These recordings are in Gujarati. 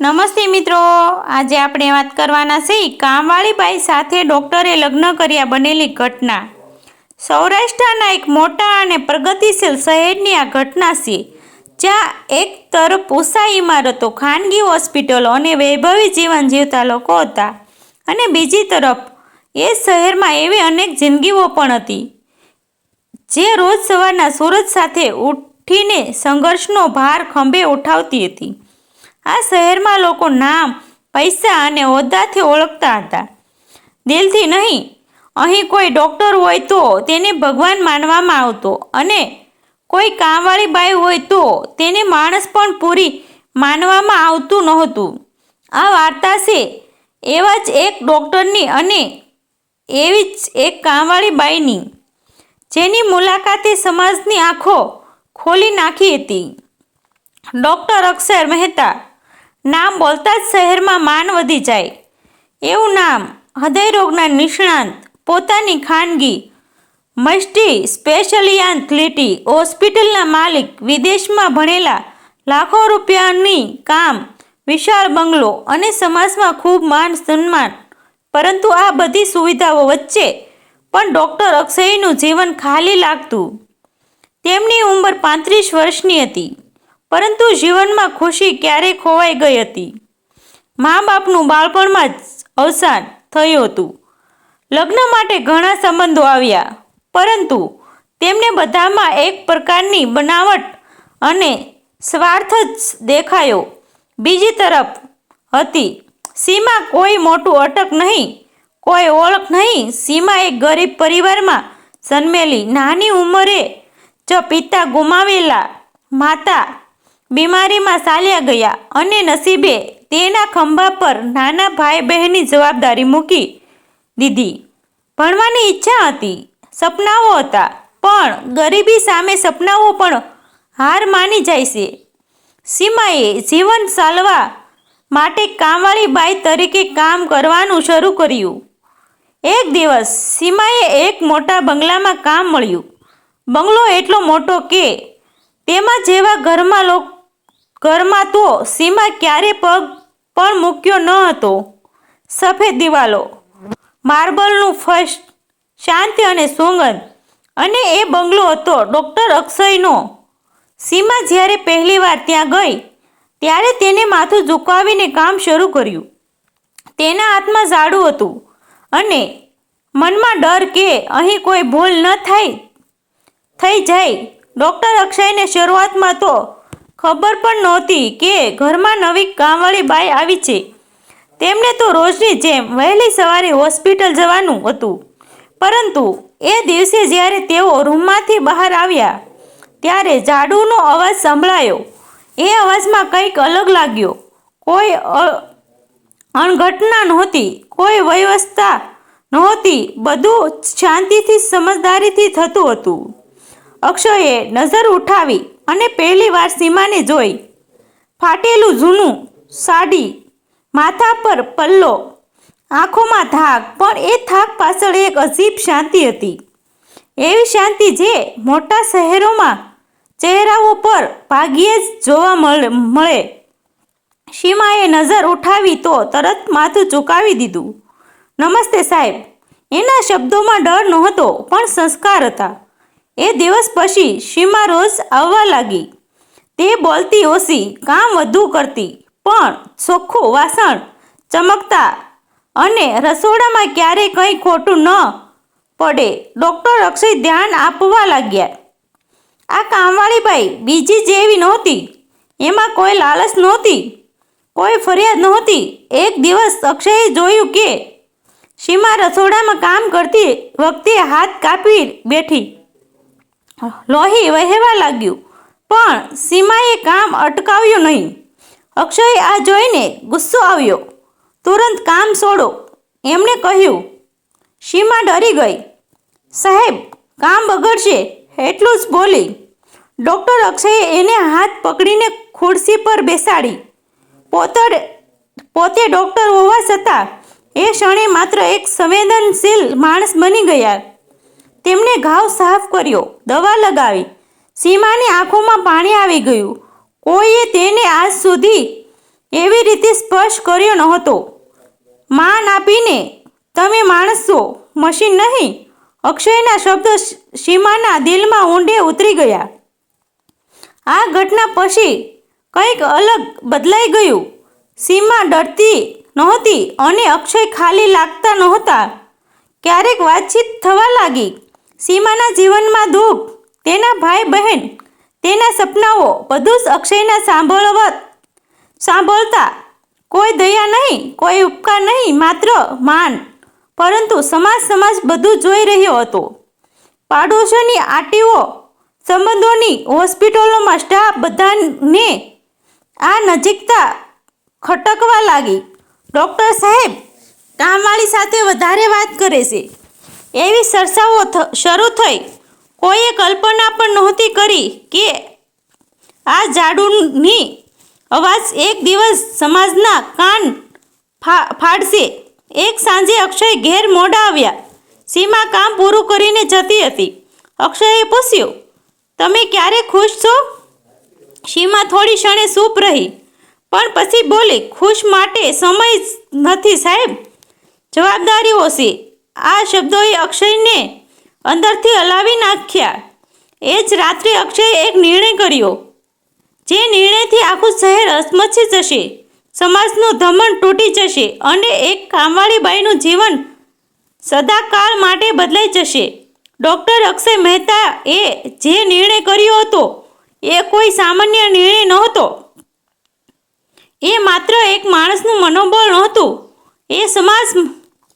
નમસ્તે મિત્રો. આજે આપણે વાત કરવાના છે કામવાળી બાઈ સાથે ડૉક્ટરે લગ્ન કર્યા બનેલી ઘટના. સૌરાષ્ટ્રના એક મોટા અને પ્રગતિશીલ શહેરની આ ઘટના છે, જ્યાં એક તરફ ઉષા ઇમારતો, ખાનગી હોસ્પિટલો અને વૈભવી જીવન જીવતા લોકો હતા અને બીજી તરફ એ શહેરમાં એવી અનેક જિંદગીઓ પણ હતી, જે રોજ સવારના સૂરજ સાથે ઉઠીને સંઘર્ષનો ભાર ખંભે ઉઠાવતી હતી. આ શહેરમાં લોકો નામ, પૈસા અને હોદ્દાથી ઓળખતા હતા. દિલથી નહીં, અહીં કોઈ ડૉક્ટર હોય તો તેને ભગવાન માનવામાં આવતો અને કોઈ કામવાળી બાઈ હોય તો તેને માણસ પણ પૂરી માનવામાં આવતું નહોતું. આ વાર્તા છે, એવા જ એક ડૉક્ટરની અને એવી જ એક કામવાળી બાઈની, જેની મુલાકાતે સમાજની આંખો ખોલી નાખી હતી. ડૉક્ટર અક્ષર મહેતા નામ બોલતા જ શહેરમાં માન વધી જાય. એવું નામ હૃદયરોગના નિષ્ણાંત, પોતાની ખાનગી મસ્ટી સ્પેશિયાલિટી હોસ્પિટલના માલિક, વિદેશમાં ભણેલા લાખો રૂપિયાની કામ, વિશાળ બંગલો અને સમાજમાં ખૂબ માન સન્માન. પરંતુ આ બધી સુવિધાઓ વચ્ચે પણ ડૉક્ટર અક્ષયનું જીવન ખાલી લાગતું. તેમની ઉંમર પાંત્રીસ વર્ષની હતી. પરંતુ જીવનમાં ખુશી ક્યારે ખોવાઈ ગઈ હતી. મા બાપનું બાળપણમાં જ અવસાન થયું હતું. લગ્ન માટે ઘણા સંબંધો આવ્યા, પરંતુ તેમને બધામાં એક પ્રકારની બનાવટ અને સ્વાર્થ જ દેખાયો. બીજી તરફ હતી, સીમા કોઈ મોટું અટક નહીં, કોઈ ઓળખ નહીં. સીમા એક ગરીબ પરિવારમાં જન્મેલી, નાની ઉંમરે જ પિતા ગુમાવેલા માતા બીમારીમાં ચાલ્યા ગયા અને નસીબે તેના ખંભા પર નાના ભાઈ બહેનની જવાબદારી મૂકી દીધી. ભણવાની ઈચ્છા હતી, સપનાઓ હતા, પણ ગરીબી સામે સપનાઓ પણ હાર માની જાય છે. સીમાએ જીવન ચાલવા માટે કામવાળી બાઈ તરીકે કામ કરવાનું શરૂ કર્યું. એક દિવસ સીમાએ એક મોટા બંગલામાં કામ મળ્યું. બંગલો એટલો મોટો કે તેમાં જેવા ઘરમાં લોક ઘરમાં તો સીમા ક્યારે પગ પણ મૂક્યો ન હતો. સફેદ દિવાલો, માર્બલનું ફર્સ્ટ શાંતિ અને સુગંધ, અને એ બંગલો હતો ડૉક્ટર અક્ષયનો. સીમા જ્યારે પહેલીવાર ત્યાં ગઈ, ત્યારે તેને માથું ઝુકાવીને કામ શરૂ કર્યું. તેના હાથમાં ઝાડું હતું અને મનમાં ડર કે અહીં કોઈ ભૂલ ન થાય, થઈ જાય. ડૉક્ટર અક્ષયને શરૂઆતમાં તો ખબર પણ નહોતી કે ઘરમાં નવી કામવાળી બાઈ આવી છે. તેમને તો રોજની જેમ વહેલી સવારે હોસ્પિટલ જવાનું હતું. પરંતુ એ દિવસે જ્યારે તેઓ રૂમમાંથી બહાર આવ્યા, ત્યારે ઝાડુનો અવાજ સંભળાયો. એ અવાજમાં કંઈક અલગ લાગ્યો. કોઈ અણઘટના નહોતી, કોઈ વ્યવસ્થા નહોતી, બધું શાંતિથી, સમજદારીથી થતું હતું. અક્ષયે નજર ઉઠાવી અને પહેલી વાર સીમાને જોઈ. ફાટેલું જૂનું સાડી, માથા પર પલ્લો, આંખોમાં થાક પણ એ થાક પાછળ એક અજીબ શાંતિ હતી. એવી શાંતિ જે મોટા શહેરોમાં ચહેરાઓ પર ભાગ્યે જ જોવા મળે. સીમાએ નજર ઉઠાવી તો તરત માથું ચૂકાવી દીધું. નમસ્તે સાહેબ. એના શબ્દોમાં ડર નહોતો, પણ સંસ્કાર હતા. એ દિવસ પછી સીમા રોજ આવવા લાગી. તે બોલતી ઓછી કામ વધુ કરતી, પણ ચોખ્ખું વાસણ, ચમકતા અને રસોડામાં ક્યારેય કંઈ ખોટું ન પડે, ડૉક્ટર અક્ષય ધ્યાન આપવા લાગ્યા. આ કામવાળી બાઈ બીજી જેવી નહોતી, એમાં કોઈ લાલચ નહોતી, કોઈ ફરિયાદ નહોતી. એક દિવસ અક્ષયે જોયું કે સીમા રસોડામાં કામ કરતી વખતે હાથ કાપી બેઠી. લોહી વહેવા લાગ્યું, પણ સીમાએ કામ અટકાવ્યું નહીં. અક્ષયે આ જોઈને ગુસ્સો આવ્યો. તુરંત કામ છોડો, એમણે કહ્યું. સીમા ડરી ગઈ. સાહેબ, કામ બગડશે, એટલું જ બોલી. ડૉક્ટર અક્ષયે એને હાથ પકડીને ખુરશી પર બેસાડી. પોતડ, પોતે ડૉક્ટર હોવા છતાં એ ક્ષણે માત્ર એક સંવેદનશીલ માણસ બની ગયા. તેમણે ઘાવ સાફ કર્યો. દવા લગાવી. સીમાની આંખોમાં પાણી આવી ગયું. કોઈએ તેને આજ સુધી એવી રીતે સ્પર્શ કર્યો નહોતો. માન આપીને તમે માણસ છો મશીન નહીં, અક્ષયના શબ્દો સીમાના દિલમાં ઊંડે ઉતરી ગયા. આ ઘટના પછી કંઈક અલગ બદલાઈ ગયું. સીમા ડરતી નહોતી અને અક્ષય ખાલી લાગતા નહોતા. ક્યારેક વાતચીત થવા લાગી. સીમાના જીવનમાં દુઃખ તેના ભાઈ બહેન તેના સપનાઓ બધું જ અક્ષયના સાંભળવત, સાંભળતા કોઈ દયા નહીં, કોઈ ઉપકાર નહીં, માત્ર માન. પરંતુ સમાજ સમાજ બધું જોઈ રહ્યો હતો. પાડોશોની આટીઓ, સંબંધોની હોસ્પિટલોમાં સ્ટાફ બધાને આ નજીકતા ખટકવા લાગી. ડૉક્ટર સાહેબ, કામવાળી સાથે વધારે વાત કરે છે. એવી ચર્ચાઓ શરૂ થઈ. કોઈએ કલ્પના પણ નહોતી કરી કે આ ઝાડુની અવાજ એક દિવસ સમાજના કાન ફાડશે. એક સાંજે અક્ષય ઘેર મોડા આવ્યા. સીમા કામ પૂરું કરીને જતી હતી. અક્ષયે પૂછ્યું, તમે ક્યારે ખુશ છો? સીમા થોડી ક્ષણે સૂપ રહી. પણ પછી બોલી, ખુશ માટે સમય નથી સાહેબ. જવાબદારીઓ છે. આ શબ્દોએ અક્ષયને અંદરથી હલાવી નાખ્યા. એ જ રાત્રે અક્ષયે એક નિર્ણય કર્યો, જે નિર્ણયથી આખું શહેર અસમસી જશે. સમાજનું ધમણ તૂટી જશે અને એક કામવાળી બાઈનું જીવન સદાકાળ માટે બદલાઈ જશે. ડૉક્ટર અક્ષય મહેતા એ જે નિર્ણય કર્યો હતો, એ કોઈ સામાન્ય નિર્ણય નહોતો. એ માત્ર એક માણસનું મનોબળ નહોતું. એ સમાજ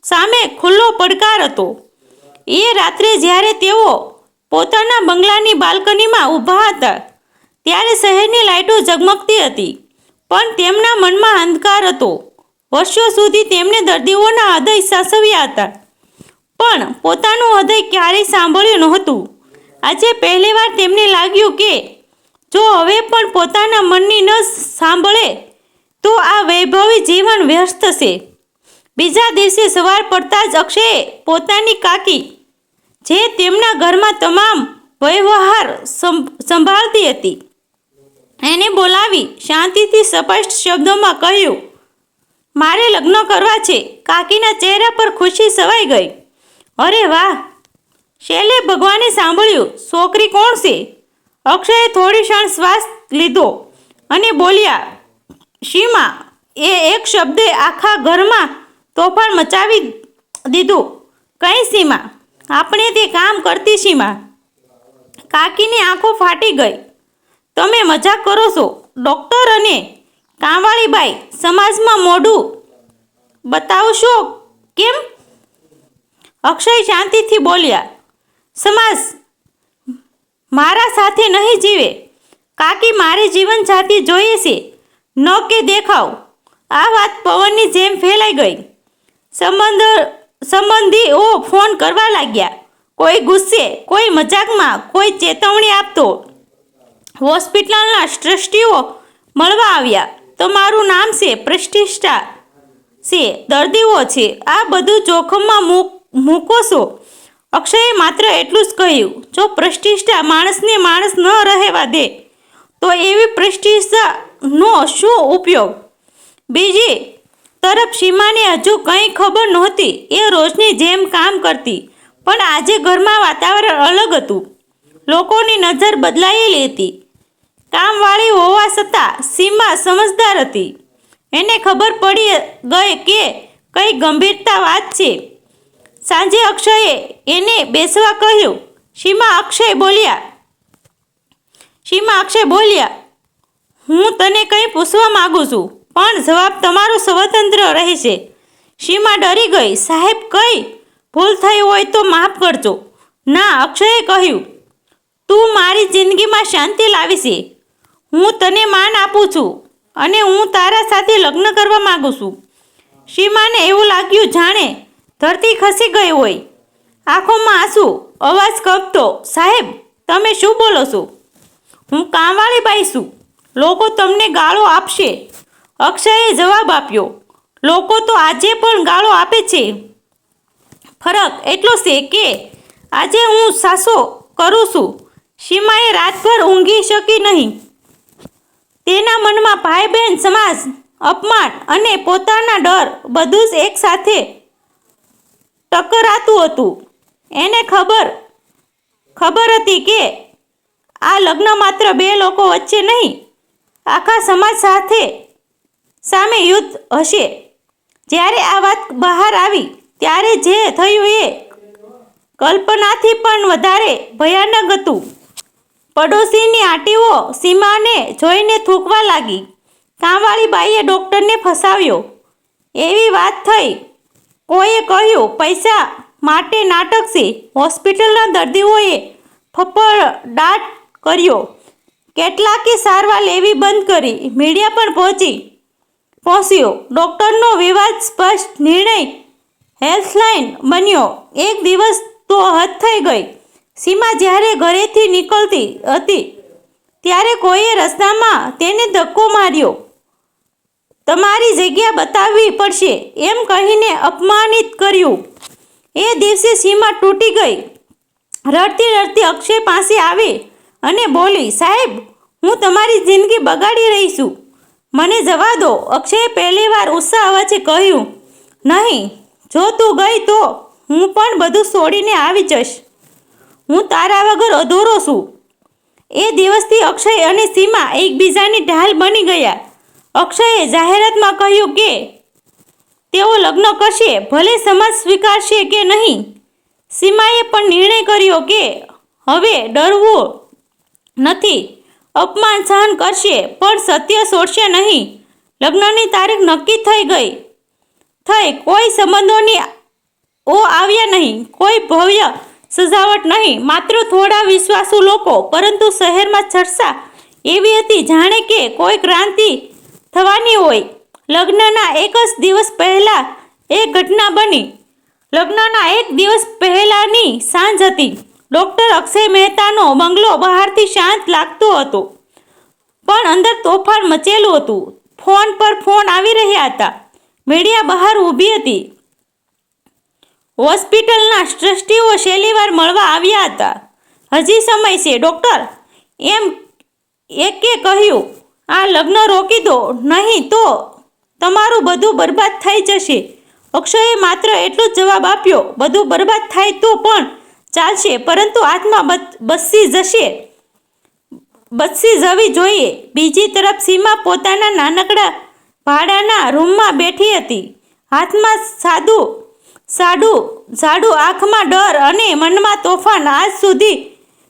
સામે ખુલ્લો પડકાર હતો. એ રાત્રે જ્યારે તેઓ પોતાના બંગલાની બાલ્કનીમાં ઊભા હતા, ત્યારે શહેરની લાઇટો ઝગમગતી હતી, પણ તેમના મનમાં અંધકાર હતો. વર્ષો સુધી તેમને દર્દીઓના હૃદય સાસવ્યા હતા. પણ પોતાનું હૃદય ક્યારેય સાંભળ્યું નહોતું. આજે પહેલીવાર તેમને લાગ્યું કે, જો હવે પણ પોતાના મનની ન સાંભળે, તો આ વૈભવી જીવન વ્યસ્ત થશે. બીજા દિવસે સવાર પડતા જ અક્ષયે પોતાની કાકી, જે તેમના ઘરમાં તમામ વ્યવહાર સંભાળતી હતી. એને બોલાવી શાંતિથી સ્પષ્ટ શબ્દોમાં કહ્યું, મારે લગ્ન કરવા છે. કાકીના ચહેરા પર ખુશી સવાઈ ગઈ. અરે વાહ! શૈલે ભગવાને સાંભળ્યું? છોકરી કોણ છે? અક્ષયે થોડી ક્ષણ શ્વાસ લીધો અને બોલ્યા, સીમા, એ એક શબ્દે આખા ઘરમાં તોફાન મચાવી દીધું. કઈ સીમા? આપણે તે કામ કરતી સીમા. કાકીની આંખો ફાટી ગઈ. તમે મજાક કરો છો. ડૉક્ટર અને કાંવાળીબાઈ સમાજમાં મોઢું બતાવશો કેમ? અક્ષય શાંતિથી બોલ્યા, સમાજ, મારા સાથે નહીં જીવે. કાકી મારી જીવન સાથી જોઈએ છે. ન કે દેખાવ. આ વાત પવનની જેમ ફેલાઈ ગઈ. સંબંધ, સંબંધીઓ ફોન કરવા લાગ્યા. કોઈ ગુસ્સે, કોઈ મજાકમાં, કોઈ ચેતવણી આપતો. હોસ્પિટલના ટ્રસ્ટીઓ મળવા આવ્યા. તમારું નામ છે પ્રતિષ્ઠા. છે, દર્દીઓ છે. આ બધું જોખમમાં મૂક- મૂકો છો. અક્ષયે માત્ર એટલું જ કહ્યું, જો પ્રતિષ્ઠા માણસને માણસ ન રહેવા દે, તો એવી પ્રતિષ્ઠાનો શું ઉપયોગ? બીજી તરફ સીમાને હજુ કંઈ ખબર નહોતી. એ રોજની જેમ કામ કરતી. પણ આજે ઘરમાં વાતાવરણ અલગ હતું. લોકોની નજર બદલાયેલી હતી. કામવાળી હોવા છતાં સીમા સમજદાર હતી. એને ખબર પડી ગઈ કે કઈ ગંભીરતા વાત છે. સાંજે અક્ષયે એને બેસવા કહ્યું. સીમા અક્ષય બોલ્યા. સીમા અક્ષય બોલ્યા. હું તને કંઈ પૂછવા માગું છું. પણ જવાબ તમારો સ્વતંત્ર રહેશે. સીમા ડરી ગઈ. સાહેબ, કઈ? ભૂલ થઈ હોય તો માફ કરજો. ના, અક્ષયે કહ્યું, તું મારી જિંદગીમાં શાંતિ લાવી હું તને માન આપું છું અને હું તારા સાથે લગ્ન કરવા માંગુ છું. સીમાને એવું લાગ્યું જાણે ધરતી ખસી ગઈ હોય. આંખોમાં આંસુ, અવાજ કપતો, સાહેબ, તમે શું બોલો છો? હું કામવાળી બાઈ છું. લોકો તમને ગાળો આપશે. અક્ષયે જવાબ આપ્યો, લોકો તો આજે પણ ગાળો આપે છે. ફરક એટલો છે કે આજે હું સાસો કરું છું, સીમાએ રાતભર ઊંઘી શકી નહીં. તેના મનમાં ભાઈ બહેન સમાજ, અપમાન અને પોતાના ડર બધું જ એકસાથે ટકરાતું હતું. એને ખબર ખબર હતી કે આ લગ્ન માત્ર બે લોકો વચ્ચે નહીં, આખા સમાજ સાથે સામે યુદ્ધ હશે. જ્યારે આ વાત બહાર આવી, ત્યારે જે થયું એ કલ્પનાથી પણ વધારે ભયાનક હતું. પડોશીની આંટીઓ સીમાને જોઈને થૂંકવા લાગી. કામવાળી બાઈએ ડૉક્ટરને ફસાવ્યો. એવી વાત થઈ. કોઈએ કહ્યું, પૈસા માટે નાટક છે. હોસ્પિટલના દર્દીઓએ ફફડાટ કર્યો. કેટલાકે સારવાર લેવી બંધ કરી. મીડિયા પણ પહોંચી. પહોંચ્યો ડૉક્ટરનો વિવાદ સ્પષ્ટ નિર્ણય હેલ્થલાઇન બન્યો. એક દિવસ તો હદ થઈ ગઈ. સીમા જ્યારે ઘરેથી નીકળતી હતી, ત્યારે કોઈએ રસ્તામાં તેને ધક્કો માર્યો. તમારી જગ્યા બતાવવી પડશે, એમ કહીને અપમાનિત કર્યું. એ દિવસે સીમા તૂટી ગઈ. રડતી રડતી અક્ષય પાસે આવી અને બોલી, સાહેબ, હું તમારી જિંદગી બગાડી રહી છું. મને જવા દો. અક્ષયે પહેલીવાર ઉત્સાહ વચ્ચે કહ્યું, નહીં, જો તું ગઈ તો હું પણ બધું છોડીને આવી જઈશ. હું તારા વગર અધૂરો છું. એ દિવસથી અક્ષય અને સીમા એકબીજાની ઢાલ બની ગયા. અક્ષયે જાહેરાતમાં કહ્યું કે, તેઓ લગ્ન કરશે, ભલે સમાજ સ્વીકારશે કે નહીં. સીમાએ પણ નિર્ણય કર્યો કે, હવે ડરવું નથી. અપમાન સહન કરશે, પણ સત્ય છોડશે નહીં. લગ્નની તારીખ નક્કી થઈ ગઈ. થઈ. કોઈ સંબંધોની ઓ આવ્યા નહીં. કોઈ ભવ્ય સજાવટ નહીં. માત્ર થોડા વિશ્વાસુ લોકો, પરંતુ શહેરમાં ચર્ચા એવી હતી જાણે કે કોઈ ક્રાંતિ થવાની હોય. લગ્નના એક જ દિવસ પહેલા એ ઘટના બની. લગ્નના એક દિવસ પહેલાની સાંજ હતી. ડૉક્ટર અક્ષય મહેતાનો બંગલો બહારથી શાંત લાગતો હતો. પણ અંદર તોફાન મચેલું હતું. ફોન પર ફોન આવી રહ્યા હતા. મીડિયા બહાર ઊભી હતી. હોસ્પિટલના ટ્રસ્ટીઓ શેલીવાર મળવા આવ્યા હતા. હજી સમય છે. ડૉક્ટર, એમ એકે કહ્યું, આ લગ્ન રોકી દો. નહીં તો તમારું બધું બરબાદ થઈ જશે. અક્ષયે માત્ર એટલો જ જવાબ આપ્યો, બધું બરબાદ થાય તો પણ ચાલશે, પરંતુ આત્મા બસી જશે. બસી જવી જોઈએ. બીજી તરફ સીમા પોતાના નાનકડા ભાડાના રૂમમાં બેઠી હતી. હાથમાં સાદું, સાડું સાડું આંખમાં ડર અને મનમાં તોફાન. આજ સુધી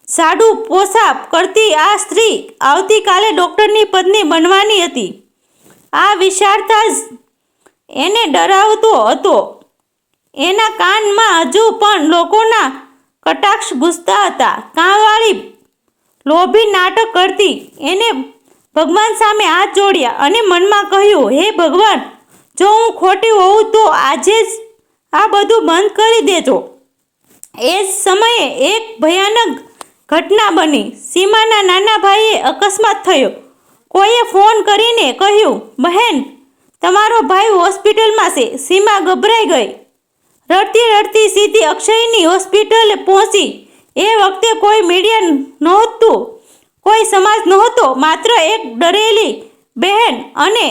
સાડું પોસાપ કરતી આ સ્ત્રી આવતીકાલે ડૉક્ટરની પત્ની બનવાની હતી. આ વિશાળતા જ એને ડરાવતો હતો. એના કાનમાં હજુ પણ લોકોના કટાક્ષ ગુસતા હતા. કાંવાળી લોભી નાટક કરતી એને ભગવાન સામે હાથ જોડ્યા અને મનમાં કહ્યું, હે ભગવાન, જો હું ખોટી હોઉં તો આજે જ આ બધું બંધ કરી દેજો. એ જ સમયે એક ભયાનક ઘટના બની. સીમાના નાના ભાઈએ અકસ્માત થયો. કોઈએ ફોન કરીને કહ્યું, બહેન, તમારો ભાઈ હોસ્પિટલમાં છે. સીમા ગભરાઈ ગઈ. રડતી રડતી સીધી અક્ષયની હોસ્પિટલે પહોંચી. એ વખતે કોઈ મીડિયા નહોતું, કોઈ સમાજ નહોતો, માત્ર એક ડરેલી બહેન અને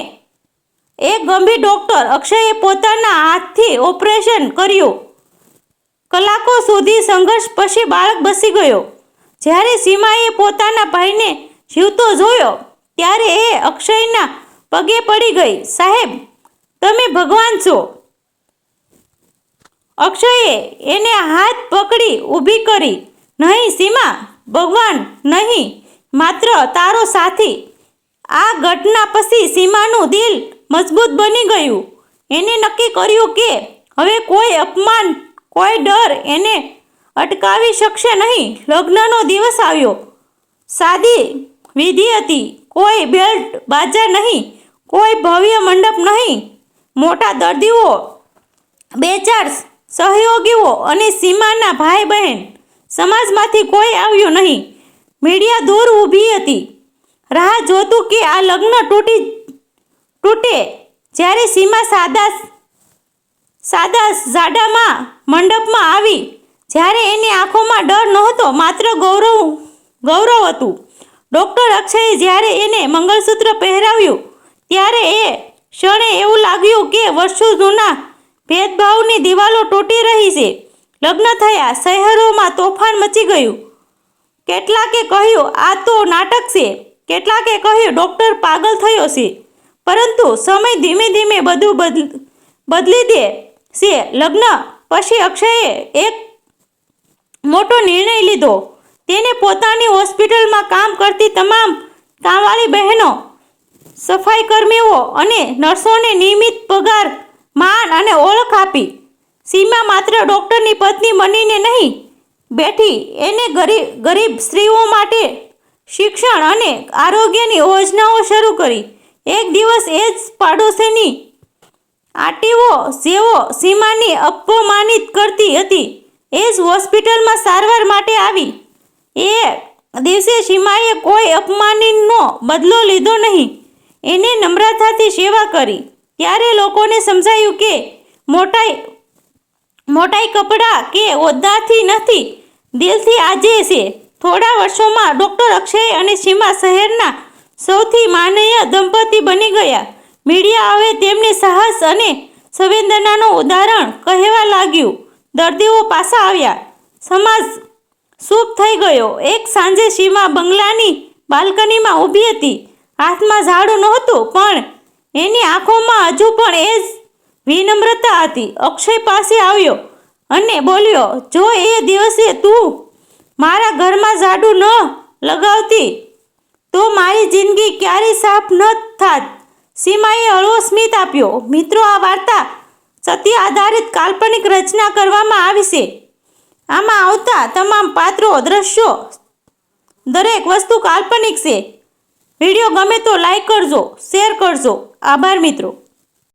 એક ગંભીર ડૉક્ટર અક્ષયે પોતાના હાથથી ઓપરેશન કર્યું. કલાકો સુધી સંઘર્ષ પછી બાળક બસી ગયો. જ્યારે સીમાએ પોતાના ભાઈને જીવતો જોયો, ત્યારે એ અક્ષયના પગે પડી ગઈ. સાહેબ, તમે ભગવાન છો. અક્ષયે એને હાથ પકડી ઊભી કરી, નહીં સીમા, ભગવાન નહીં, માત્ર તારો સાથી. આ ઘટના પછી સીમાનું દિલ મજબૂત બની ગયું. એને નક્કી કર્યું કે હવે કોઈ અપમાન, કોઈ ડર એને અટકાવી શકશે નહીં. લગ્નનો દિવસ આવ્યો. સાદી વિધિ હતી, કોઈ બેલ્ટ બાજા નહીં, કોઈ ભવ્ય મંડપ નહીં. મોટા દર્દીઓ, બે ચાર સહયોગીઓ અને સીમાના ભાઈ બહેન સમાજમાંથી કોઈ આવ્યું નહીં. મીડિયા દૂર ઊભી હતી. રાહ જોતું કે આ લગ્ન તૂટી, તૂટે જ્યારે સીમા સાદા સાદા ઝાડામાં મંડપમાં આવી. જ્યારે એની આંખોમાં ડર નહોતો, માત્ર ગૌરવ ગૌરવ હતું. ડૉક્ટર અક્ષયે જ્યારે એને મંગળસૂત્ર પહેરાવ્યું, ત્યારે એ ક્ષણે એવું લાગ્યું કે વર્ષો જૂના ભેદભાવની દિવાલો તૂટી રહી છે. લગ્ન થયા, શહેરોમાં તોફાન મચી ગયું. કેટલાકે કહ્યું, આ તો નાટક છે. કેટલાકે કહ્યું, ડૉક્ટર પાગલ થયો છે. પરંતુ સમય ધીમે ધીમે બધું બદલ દે છે. લગ્ન પછી અક્ષયે એક મોટો નિર્ણય લીધો. તેને પોતાની હોસ્પિટલમાં કામ કરતી તમામ કામવાળી બહેનો સફાઈ કર્મીઓ અને નર્સોને નિયમિત પગાર માન અને ઓળખ આપી. સીમા માત્ર ડૉક્ટરની પત્ની બનીને નહીં, બેઠી એને ગરીબ ગરીબ સ્ત્રીઓ માટે શિક્ષણ અને આરોગ્યની યોજનાઓ શરૂ કરી. એક દિવસ એ જ પાડોશીની આટીઓ જેઓ સીમાની અપમાનિત કરતી હતી, એ જ હોસ્પિટલમાં સારવાર માટે આવી. એ દિવસે સીમાએ કોઈ અપમાનનો બદલો લીધો નહીં. એને નમ્રતાથી સેવા કરી. ત્યારે લોકોને સમજાયું કે મોટાઈ મોટાઈ કપડાં કે હોદ્દાથી નથી, દિલથી આજે છે. થોડા વર્ષોમાં ડૉક્ટર અક્ષય અને સીમા શહેરના સૌથી માનનીય દંપતી બની ગયા. મીડિયા હવે તેમની સાહસ અને સંવેદનાનું ઉદાહરણ કહેવા લાગ્યું. દર્દીઓ પાછા આવ્યા. સમાજ શુભ થઈ ગયો. એક સાંજે સીમા બંગલાની બાલ્કનીમાં ઊભી હતી. હાથમાં ઝાડુ નહોતું, પણ એની આંખોમાં હજુ પણ એ જ વિનમ્રતા હતી. અક્ષય પાસે આવ્યો અને બોલ્યો, જો એ દિવસે તું મારા ઘરમાં ઝાડુ ન લગાવતી, તો મારી જિંદગી ક્યારેય સાફ ન થાત. સીમાએ હળવો સ્મિત આપ્યો. મિત્રો, આ વાર્તા સત્ય આધારિત કાલ્પનિક રચના કરવામાં આવી છે. આમાં આવતા તમામ પાત્રો, દ્રશ્યો દરેક વસ્તુ કાલ્પનિક છે. વીડિયો ગમે તો લાઈક કરજો, શેર કરજો. આભાર મિત્રો.